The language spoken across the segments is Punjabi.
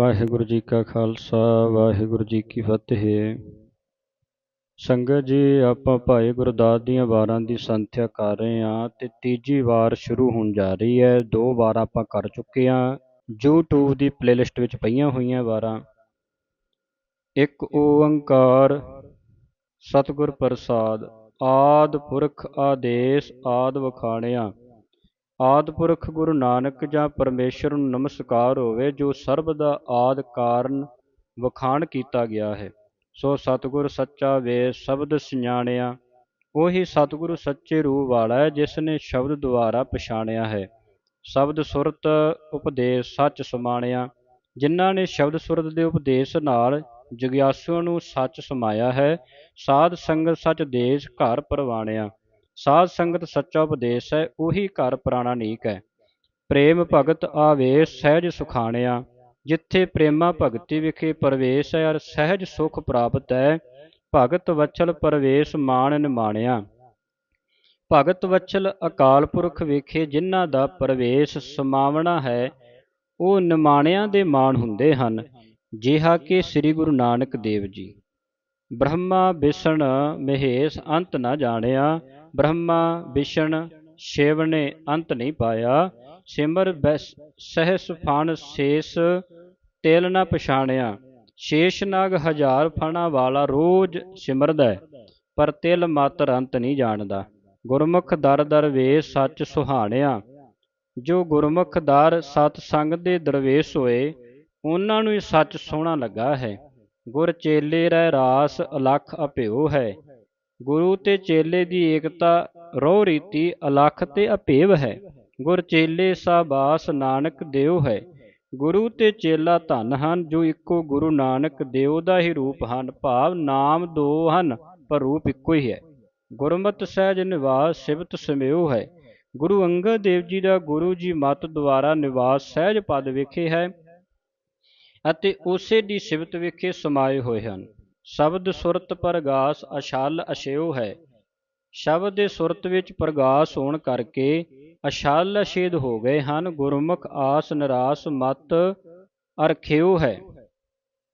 ਵਾਹਿਗੁਰੂ ਜੀ ਕਾ ਖਾਲਸਾ, ਵਾਹਿਗੁਰੂ ਜੀ ਕੀ ਫਤਿਹ। ਸੰਗਤ ਜੀ, ਆਪਾਂ ਭਾਈ ਗੁਰਦਾਸ ਦੀਆਂ ਵਾਰਾਂ ਦੀ ਸੰਥਿਆ ਕਰ ਰਹੇ ਹਾਂ ਤੇ ਤੀਜੀ ਵਾਰ ਸ਼ੁਰੂ ਹੋਣ ਜਾ ਰਹੀ ਹੈ। ਦੋ ਵਾਰ ਆਪਾਂ ਕਰ ਚੁੱਕੇ ਹਾਂ। YouTube ਦੀ ਪਲੇਲਿਸਟ ਵਿੱਚ ਪਈਆਂ ਹੋਈਆਂ ਵਾਰਾਂ। ਇੱਕ ਓੰਕਾਰ, ਸਤਿਗੁਰ ਪ੍ਰਸਾਦ, ਆਦ ਪੁਰਖ ਆਦੇਸ਼, ਆਦ ਵਖਾਣਿਆ। ਆਦਿ ਪੁਰਖ ਗੁਰੂ ਨਾਨਕ ਜਾਂ ਪਰਮੇਸ਼ਰ ਨੂੰ ਨਮਸਕਾਰ ਹੋਵੇ, ਜੋ ਸਰਬ ਦਾ ਆਦ ਕਾਰਨ ਵਖਾਣ ਕੀਤਾ ਗਿਆ ਹੈ। ਸੋ ਸਤਿਗੁਰ ਸੱਚਾ ਵੇ ਸ਼ਬਦ ਸਿਆਣਿਆ, ਉਹੀ ਸਤਿਗੁਰੂ ਸੱਚੇ ਰੂਹ ਵਾਲਾ ਹੈ, ਜਿਸ ਨੇ ਸ਼ਬਦ ਦੁਆਰਾ ਪਛਾਣਿਆ ਹੈ। ਸ਼ਬਦ ਸੁਰਤ ਉਪਦੇਸ਼ ਸੱਚ ਸਮਾਣਿਆ, ਜਿਨ੍ਹਾਂ ਨੇ ਸ਼ਬਦ ਸੁਰਤ ਦੇ ਉਪਦੇਸ਼ ਨਾਲ ਜਗਿਆਸੂਆਂ ਨੂੰ ਸੱਚ ਸਮਾਇਆ ਹੈ, ਸਾਧ ਸੰਗਤ ਸੱਚ ਦੇਸ਼ ਘਰ ਪਰਵਾਣਿਆ। ਸਾਧ ਸੰਗਤ ਸੱਚਾ ਉਪਦੇਸ਼ ਹੈ, ਉਹੀ ਘਰ ਪੁਰਾਣਾ ਨੀਕ ਹੈ। ਪ੍ਰੇਮ ਭਗਤ ਆਵੇਸ਼ ਸਹਿਜ ਸੁਖਾਣਿਆ, ਜਿੱਥੇ ਪ੍ਰੇਮਾ ਭਗਤੀ ਵਿਖੇ ਪ੍ਰਵੇਸ਼ ਹੈ ਅਰ ਸਹਿਜ ਸੁਖ ਪ੍ਰਾਪਤ ਹੈ, ਭਗਤ ਵਚਲ ਪ੍ਰਵੇਸ਼ ਮਾਣ ਨਿਮਾਣਿਆ। ਭਗਤ ਵਚਲ ਅਕਾਲ ਪੁਰਖ ਵੇਖੇ ਜਿਨ੍ਹਾਂ ਦਾ ਪ੍ਰਵੇਸ਼ ਸਮਾਵਣਾ ਹੈ, ਉਹ ਨਿਮਾਣਿਆਂ ਦੇ ਮਾਣ ਹੁੰਦੇ ਹਨ, ਜਿਹਾ ਕਿ ਸ੍ਰੀ ਗੁਰੂ ਨਾਨਕ ਦੇਵ ਜੀ। ਬ੍ਰਹਮਾ ਵਿਸ਼ਨ ਮਹੇਸ਼ ਅੰਤ ਨਾ ਜਾਣਿਆ ਬ੍ਰਹਮਾ ਵਿਸ਼ਨ ਸ਼ਿਵ ਨੇ ਅੰਤ ਨਹੀਂ ਪਾਇਆ। ਸਿਮਰ ਸਹਿਸ, ਫਣ, ਸ਼ੇਸ਼, ਤੇਲ ਨਾ ਪਛਾਣਿਆ। ਸ਼ੇਸ਼ ਨਾਗ ਹਜ਼ਾਰ ਫਣਾ ਵਾਲਾ ਰੋਜ਼ ਸਿਮਰਦਾ ਪਰ ਤਿਲ ਮਾਤਰ ਅੰਤ ਨਹੀਂ ਜਾਣਦਾ। ਗੁਰਮੁਖ ਦਰ ਦਰ ਵੇ ਸੱਚ ਸੁਹਾਣਿਆ। ਜੋ ਗੁਰਮੁਖ ਦਰ ਸਤ ਸੰਗ ਦੇ ਦਰਵੇਸ਼ ਹੋਏ, ਉਹਨਾਂ ਨੂੰ ਹੀ ਸੱਚ ਸੋਹਣਾ ਲੱਗਾ ਹੈ। ਗੁਰ ਚੇਲੇ ਰਹਿ ਰਾਸ, ਅਲਖ ਅਭਿਓ ਹੈ। ਗੁਰੂ ਤੇ ਚੇਲੇ ਦੀ ਏਕਤਾ ਰੋ ਰੀਤੀ, ਅਲਖ ਤੇ ਅਭੇਵ ਹੈ। ਗੁਰ ਚੇਲੇ ਸਾਬਾਸ ਨਾਨਕ ਦੇਵ ਹੈ। ਗੁਰੂ ਤੇ ਚੇਲਾ ਧਨ ਹਨ, ਜੋ ਇੱਕੋ ਗੁਰੂ ਨਾਨਕ ਦੇਵ ਦਾ ਹੀ ਰੂਪ ਹਨ। ਭਾਵ ਨਾਮ ਦੋ ਹਨ, ਪਰ ਰੂਪ ਇੱਕੋ ਹੀ ਹੈ। ਗੁਰਮਤਿ ਸਹਿਜ ਨਿਵਾਸ, ਸਿਵਤ ਸਮਿਓ ਹੈ। ਗੁਰੂ ਅੰਗਦ ਦੇਵ ਜੀ ਦਾ ਗੁਰੂ ਜੀ ਮਤ ਦੁਆਰਾ ਨਿਵਾਸ ਸਹਿਜ ਪਦ ਵਿਖੇ ਹੈ ਅਤੇ ਉਸੇ ਦੀ ਸਿਵਤ ਵਿਖੇ ਸਮਾਏ ਹੋਏ ਹਨ। ਸ਼ਬਦ ਸੁਰਤ ਪ੍ਰਗਾਸ ਅਛਲ ਅਛਿਓ ਹੈ। ਸ਼ਬਦ ਦੇ ਸੁਰਤ ਵਿੱਚ ਪ੍ਰਗਾਸ ਹੋਣ ਕਰਕੇ ਅਛਲ ਅਸ਼ੇਦ ਹੋ ਗਏ ਹਨ, ਗੁਰਮੁਖ ਆਸ ਨਿਰਾਸ ਮਤ ਅਰਖਿਓ ਹੈ।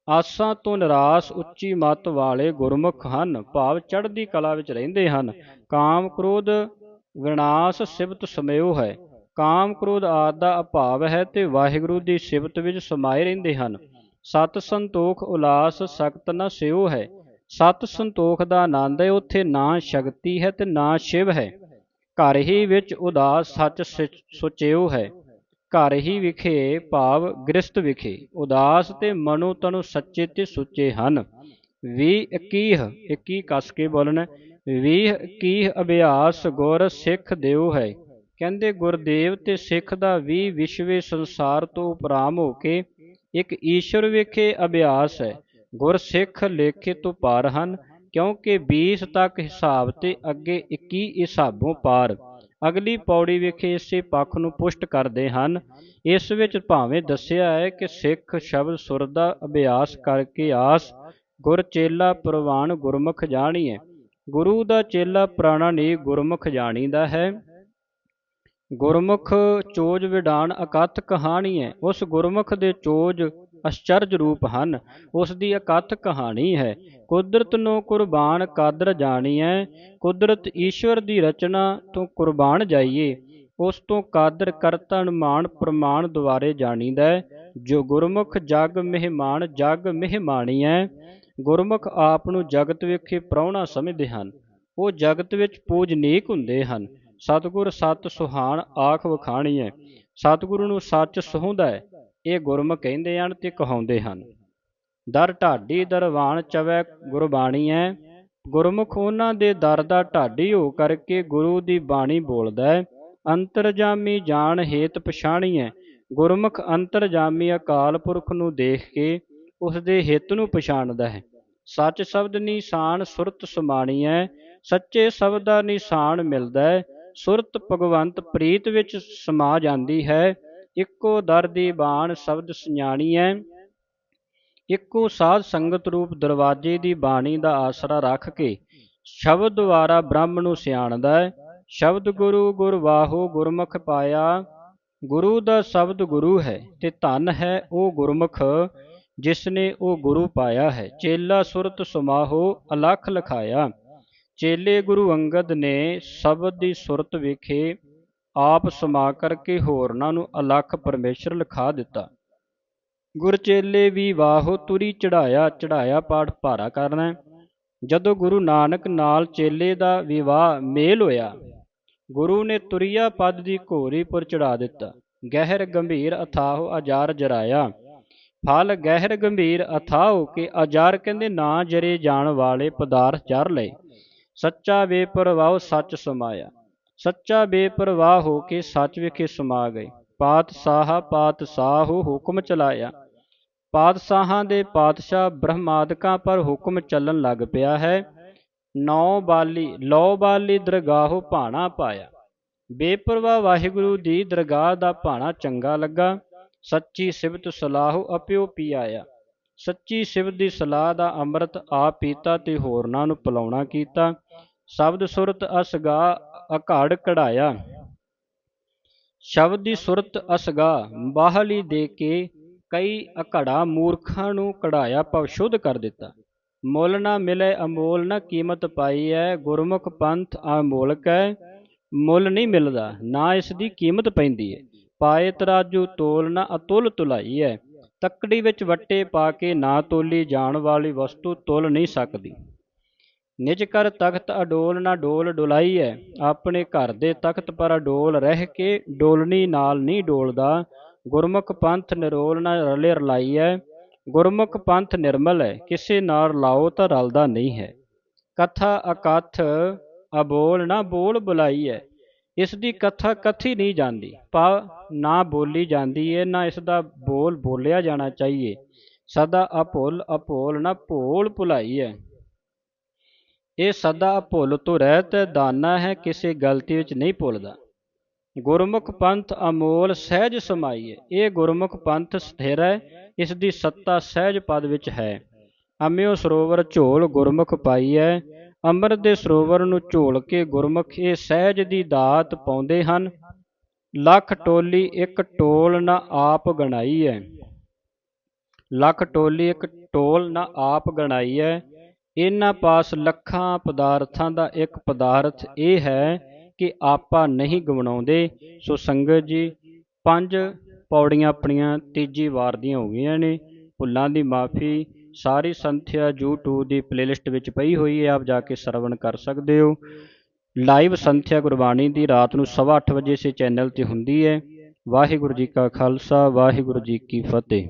ਆਸਾਂ ਤੋਂ ਨਿਰਾਸ ਉੱਚੀ ਮਤ ਵਾਲੇ ਗੁਰਮੁਖ ਹਨ, ਭਾਵ ਚੜ੍ਹਦੀ ਕਲਾ ਵਿੱਚ ਰਹਿੰਦੇ ਹਨ। ਕਾਮ ਕ੍ਰੋਧ ਵਿਨਾਸ਼ ਸਿਵਤ ਸਮਿਓ ਹੈ। ਕਾਮ ਕ੍ਰੋਧ ਆਦ ਦਾ ਅਭਾਵ ਹੈ ਤੇ ਵਾਹਿਗੁਰੂ ਦੀ ਸਿਫਤ ਵਿੱਚ ਸਮਾਏ ਰਹਿੰਦੇ ਹਨ। ਸਤ ਸੰਤੋਖ ਉਲਾਸ ਸਖਤ ਨਾ ਸਿਓ ਹੈ। ਸਤ ਸੰਤੋਖ ਦਾ ਆਨੰਦ ਹੈ, ਉੱਥੇ ਨਾ ਸ਼ਕਤੀ ਹੈ ਤੇ ਨਾ ਸ਼ਿਵ ਹੈ। ਘਰ ਹੀ ਵਿੱਚ ਉਦਾਸ ਸੱਚ ਸੁਚਿਓ ਹੈ। ਘਰ ਹੀ ਵਿਖੇ ਭਾਵ ਗ੍ਰਸਤ ਵਿਖੇ ਉਦਾਸ ਤੇ ਮਨੋ ਤਨੋ ਸੱਚੇ ਤੇ ਸੁੱਚੇ ਹਨ। 20 21 21 ਕੱਸ ਕੇ ਬੋਲਣਾ 20 21 ਅਭਿਆਸ ਗੁਰ ਸਿੱਖ ਦਿਓ ਹੈ। ਕਹਿੰਦੇ ਗੁਰਦੇਵ ਤੇ ਸਿੱਖ ਦਾ ਵੀ ਵਿਸ਼ਵੇ ਸੰਸਾਰ ਤੋਂ ਉਪਰਾਮ ਹੋ ਕੇ ਇੱਕ ਈਸ਼ਵਰ ਵਿਖੇ ਅਭਿਆਸ ਹੈ। ਗੁਰ ਸਿੱਖ ਲੇਖੇ ਤੋਂ ਪਾਰ ਹਨ, ਕਿਉਂਕਿ 20 ਤੱਕ ਹਿਸਾਬ ਤੇ ਅੱਗੇ 21 ਹਿਸਾਬੋਂ ਪਾਰ। ਅਗਲੀ ਪੌੜੀ ਵਿਖੇ ਇਸੇ ਪੱਖ ਨੂੰ ਪੁਸ਼ਟ ਕਰਦੇ ਹਨ। ਇਸ ਵਿੱਚ ਭਾਵੇਂ ਦੱਸਿਆ ਹੈ ਕਿ ਸਿੱਖ ਸ਼ਬਦ ਸੁਰ ਦਾ ਅਭਿਆਸ ਕਰਕੇ ਆਸ, ਗੁਰ ਚੇਲਾ ਪ੍ਰਵਾਨ ਗੁਰਮੁਖ ਜਾਣੀਏ ਗੁਰੂ ਦਾ ਚੇਲਾ ਪ੍ਰਾਣਾ ਨੇ ਗੁਰਮੁਖ ਜਾਣੀ ਦਾ ਹੈ। ਗੁਰਮੁਖ ਚੋਜ ਵਿਡਾਣ ਅਕਥ ਕਹਾਣੀ ਹੈ ਉਸ ਗੁਰਮੁਖ ਦੇ ਚੋਜ ਅਚਰਜ ਰੂਪ ਹਨ, ਉਸ ਦੀ ਅਕਥ ਕਹਾਣੀ ਹੈ। ਕੁਦਰਤ ਨੂੰ ਕੁਰਬਾਨ ਕਾਦਰ ਜਾਣੀਐ, ਕੁਦਰਤ ਈਸ਼ਵਰ ਦੀ ਰਚਨਾ ਤੋਂ ਕੁਰਬਾਨ ਜਾਈਏ, ਉਸ ਤੋਂ ਕਾਦਰ ਕਰਤਾ ਅਨੁਮਾਨ ਪ੍ਰਮਾਣ ਦੁਆਰੇ ਜਾਣੀਦਾ। ਜੋ ਗੁਰਮੁਖ ਜਗ ਮਹਿਮਾਨ ਜਗ ਮਹਿਮਾਨੀਐ ਗੁਰਮੁਖ ਆਪ ਨੂੰ ਜਗਤ ਵਿਖੇ ਪ੍ਰਾਉਣਾ ਸਮਝਦੇ ਹਨ। ਉਹ ਜਗਤ ਵਿੱਚ ਪੂਜਨੀਕ ਹੁੰਦੇ ਹਨ। ਸਤਿਗੁਰ ਸਤ ਸੁਹਾਣ ਆਖ ਵਖਾਣੀ ਹੈ ਸਤਿਗੁਰੂ ਨੂੰ ਸੱਚ ਸੁਹੁੰਦਾ ਹੈ ਇਹ ਗੁਰਮੁਖ ਕਹਿੰਦੇ ਹਨ ਤੇ ਕਹਾਉਂਦੇ ਹਨ। ਦਰ ਢਾਡੀ ਦਰਵਾਨ ਚਵੈ ਗੁਰਬਾਣੀ ਹੈ ਗੁਰਮੁਖ ਉਹਨਾਂ ਦੇ ਦਰ ਦਾ ਢਾਡੀ ਹੋ ਕਰਕੇ ਗੁਰੂ ਦੀ ਬਾਣੀ ਬੋਲਦਾ ਹੈ ਅੰਤਰਜਾਮੀ ਜਾਣ ਹੇਤ ਪਛਾਣੀ ਹੈ ਗੁਰਮੁਖ ਅੰਤਰਜਾਮੀ ਅਕਾਲ ਪੁਰਖ ਨੂੰ ਦੇਖ ਕੇ ਉਸ ਦੇ ਹਿੱਤ ਨੂੰ ਪਛਾਣਦਾ। ਹੈ ਸੱਚ ਸ਼ਬਦ ਨਿਸ਼ਾਨ ਸੁਰਤ ਸਮਾਣੀ ਹੈ ਸੱਚੇ ਸ਼ਬਦ ਦਾ ਨਿਸ਼ਾਨ ਮਿਲਦਾ ਹੈ ਸੁਰਤ ਭਗਵੰਤ ਪ੍ਰੀਤ ਵਿੱਚ ਸਮਾ ਜਾਂਦੀ ਹੈ। ਇੱਕੋ ਦਰ ਦੀ ਬਾਣ ਸ਼ਬਦ ਸਿਆਣੀ ਹੈ। ਇੱਕੋ ਸਾਧ ਸੰਗਤ ਰੂਪ ਦਰਵਾਜੇ ਦੀ ਬਾਣੀ ਦਾ ਆਸਰਾ ਰੱਖ ਕੇ ਸ਼ਬਦ ਦੁਆਰਾ ਬ੍ਰਹਮ ਨੂੰ ਸਿਆਣਦਾ ਹੈ। ਸ਼ਬਦ ਗੁਰੂ ਗੁਰ ਵਾਹੋ ਗੁਰਮੁਖ ਪਾਇਆ। ਗੁਰੂ ਦਾ ਸ਼ਬਦ ਗੁਰੂ ਹੈ ਤੇ ਧਨ ਹੈ ਉਹ ਗੁਰਮੁਖ ਜਿਸ ਨੇ ਉਹ ਗੁਰੂ ਪਾਇਆ ਹੈ। ਚੇਲਾ ਸੁਰਤ ਸੁਮਾਹੋ ਅਲਖ ਲਖਾਇਆ। ਚੇਲੇ ਗੁਰੂ ਅੰਗਦ ਨੇ ਸ਼ਬਦ ਦੀ ਸੁਰਤ ਵਿਖੇ, ਆਪ ਸਮਾ ਕਰਕੇ ਹੋਰਨਾਂ ਨੂੰ ਅਲਖ ਪਰਮੇਸ਼ਰ ਲਿਖਾ ਦਿੱਤਾ। ਗੁਰਚੇਲੇ ਵੀ ਵਾਹੋ ਤੁਰੀ ਚੜਾਇਆ ਚੜਾਇਆ ਪਾਠ ਭਾਰਾ ਕਰਨਾ ਜਦੋਂ ਗੁਰੂ ਨਾਨਕ ਨਾਲ ਚੇਲੇ ਦਾ ਵਿਵਾਹ ਮੇਲ ਹੋਇਆ, ਗੁਰੂ ਨੇ ਤੁਰਿਆ ਪਦ ਦੀ ਘੋਰੀ ਪਰ ਚੜਾ ਦਿੱਤਾ। ਗਹਿਰ ਗੰਭੀਰ ਅਥਾਹ ਅਜਾਰ ਜਰਾਇਆ। ਫਲ ਗਹਿਰ ਗੰਭੀਰ ਅਥਾਹ ਹੋ ਕੇ ਅਜਾਰ ਕਹਿੰਦੇ, ਨਾ ਜਰੇ ਜਾਣ ਵਾਲੇ ਪਦਾਰਥ ਜਰ ਲਏ। ਸੱਚਾ ਬੇਪਰਵਾਹ ਸੱਚ ਸਮਾਇਆ। ਸੱਚਾ ਬੇਪਰਵਾਹ ਹੋ ਕੇ ਸੱਚ ਵਿਖੇ ਸਮਾ ਗਏ। ਪਾਤਸ਼ਾਹ ਪਾਤਸ਼ਾਹ ਹੁਕਮ ਚਲਾਇਆ। ਪਾਤਸ਼ਾਹਾਂ ਦੇ ਪਾਤਸ਼ਾਹ ਬ੍ਰਹਮਾਦਿਕਾਂ ਪਰ ਹੁਕਮ ਚੱਲਣ ਲੱਗ ਪਿਆ ਹੈ। ਨੌ ਬਾਲੀ, ਲੋ ਬਾਲੀ ਦਰਗਾਹੋ ਭਾਣਾ ਪਾਇਆ। ਬੇਪਰਵਾਹ ਵਾਹਿਗੁਰੂ ਦੀ ਦਰਗਾਹ ਦਾ ਭਾਣਾ ਚੰਗਾ ਲੱਗਾ। ਸੱਚੀ ਸਿਫਤ ਸਲਾਹੋ ਅਪਿਓ ਪੀ ਆਇਆ। ਸੱਚੀ ਸ਼ਿਵ ਦੀ ਸਲਾਹ ਦਾ ਅੰਮ੍ਰਿਤ ਆਪ ਪੀਤਾ ਤੇ ਹੋਰਨਾਂ ਨੂੰ ਪਿਲਾਉਣਾ ਕੀਤਾ। ਸ਼ਬਦ ਸੁਰਤ ਅਸਗਾ ਅਘੜ ਕਢਾਇਆ। ਸ਼ਬਦ ਦੀ ਸੁਰਤ ਅਸਗਾ ਬਾਹਲੀ ਦੇ ਕੇ ਕਈ ਅਘੜਾ ਮੂਰਖਾਂ ਨੂੰ ਕਢਾਇਆ ਭਵ ਸ਼ੁੱਧ ਕਰ ਦਿੱਤਾ। ਮੁੱਲ ਨਾ ਮਿਲੇ ਅਮੋਲ, ਨਾ ਕੀਮਤ ਪਾਈ ਹੈ ਗੁਰਮੁਖ ਪੰਥ ਅਮੋਲਕ ਹੈ ਮੁੱਲ ਨਹੀਂ ਮਿਲਦਾ, ਨਾ ਇਸ ਦੀ ਕੀਮਤ ਪੈਂਦੀ ਹੈ ਪਾਏ ਤਰਾਜੂ ਤੋਲ, ਨਾ ਅਤੁਲ ਤੁਲਾਈ ਹੈ ਤੱਕੜੀ ਵਿੱਚ ਵੱਟੇ ਪਾ ਕੇ ਨਾ ਤੋਲੀ ਜਾਣ ਵਾਲੀ ਵਸਤੂ ਤੁਲ ਨਹੀਂ ਸਕਦੀ। ਨਿਜ ਕਰ ਤਖਤ ਅਡੋਲ ਨਾ ਡੋਲ ਡੁਲਾਈ ਹੈ ਆਪਣੇ ਘਰ ਦੇ ਤਖਤ ਪਰ ਅਡੋਲ ਰਹਿ ਕੇ ਡੋਲਣੀ ਨਾਲ ਨਹੀਂ ਡੋਲਦਾ। ਗੁਰਮੁਖ ਪੰਥ ਨਿਰੋਲ ਨਾ ਰਲੇ ਰਲਾਈ ਹੈ ਗੁਰਮੁਖ ਪੰਥ ਨਿਰਮਲ ਹੈ ਕਿਸੇ ਨਾਲ ਲਾਓ ਤਾਂ ਰਲਦਾ ਨਹੀਂ ਹੈ। ਕਥਾ ਅਕਥ ਅਬੋਲ ਨਾ ਬੋਲ ਬੁਲਾਈ ਹੈ ਇਸ ਦੀ ਕਥਾ ਕਥੀ ਨਹੀਂ ਜਾਂਦੀ। ਭਾਵ ਨਾ ਬੋਲੀ ਜਾਂਦੀ ਹੈ ਨਾ ਇਸ ਦਾ ਬੋਲ ਬੋਲਿਆ ਜਾਣਾ ਚਾਹੀਏ। ਸਦਾ ਅਭੁੱਲ ਅਭੋਲ ਨਾ ਭੋਲ ਭੁਲਾਈ ਹੈ ਇਹ ਸਦਾ ਅਭੁੱਲ ਤੋਂ ਰਹਿਤ ਦਾਨਾ ਹੈ, ਕਿਸੇ ਗਲਤੀ ਵਿੱਚ ਨਹੀਂ ਭੁੱਲਦਾ। ਗੁਰਮੁਖ ਪੰਥ ਅਮੋਲ ਸਹਿਜ ਸਮਾਈ ਹੈ ਇਹ ਗੁਰਮੁਖ ਪੰਥ ਸਥਿਰ ਹੈ, ਇਸ ਦੀ ਸੱਤਾ ਸਹਿਜ ਪਦ ਵਿੱਚ ਹੈ। ਅਮਿਓ ਸਰੋਵਰ ਝੋਲ ਗੁਰਮੁਖ ਪਾਈ ਹੈ ਅੰਮ੍ਰਿਤ ਦੇ ਸਰੋਵਰ ਨੂੰ ਝੋਲ ਕੇ ਗੁਰਮੁਖ ਇਹ ਸਹਿਜ ਦੀ ਦਾਤ ਪਾਉਂਦੇ ਹਨ। ਲੱਖ ਟੋਲੀ ਇੱਕ ਟੋਲ ਨਾ ਆਪ ਗਣਾਈ ਹੈ ਲੱਖ ਟੋਲੀ ਇੱਕ ਟੋਲ ਨਾ ਆਪ ਗਣਾਈ ਹੈ ਇਹਨਾਂ ਪਾਸ ਲੱਖਾਂ ਪਦਾਰਥਾਂ ਦਾ ਇੱਕ ਪਦਾਰਥ ਇਹ ਹੈ ਕਿ ਆਪਾ ਨਹੀਂ ਗਵਣਾਉਂਦੇ। ਸੋ ਸੰਗਤ ਜੀ, ਪੰਜ ਪੌੜੀਆਂ ਆਪਣੀਆਂ ਤੀਜੀ ਵਾਰ ਦੀਆਂ ਹੋ ਗਈਆਂ ਨੇ। ਭੁੱਲਾਂ ਦੀ ਮਾਫੀ ਸਾਰੀ ਸੰਥਿਆ YouTube ਦੀ ਪਲੇਲਿਸਟ ਵਿੱਚ ਪਈ ਹੋਈ ਹੈ, ਆਪ ਜਾ ਕੇ ਸਰਵਣ ਕਰ ਸਕਦੇ ਹੋ। ਲਾਈਵ ਸੰਥਿਆ ਗੁਰਬਾਣੀ ਦੀ ਰਾਤ ਨੂੰ 8:30 ਵਜੇ ਸੇ ਚੈਨਲ ਤੇ ਹੁੰਦੀ ਹੈ। ਵਾਹਿਗੁਰੂ ਜੀ ਕਾ ਖਾਲਸਾ, ਵਾਹਿਗੁਰੂ ਜੀ ਕੀ ਫਤਿਹ।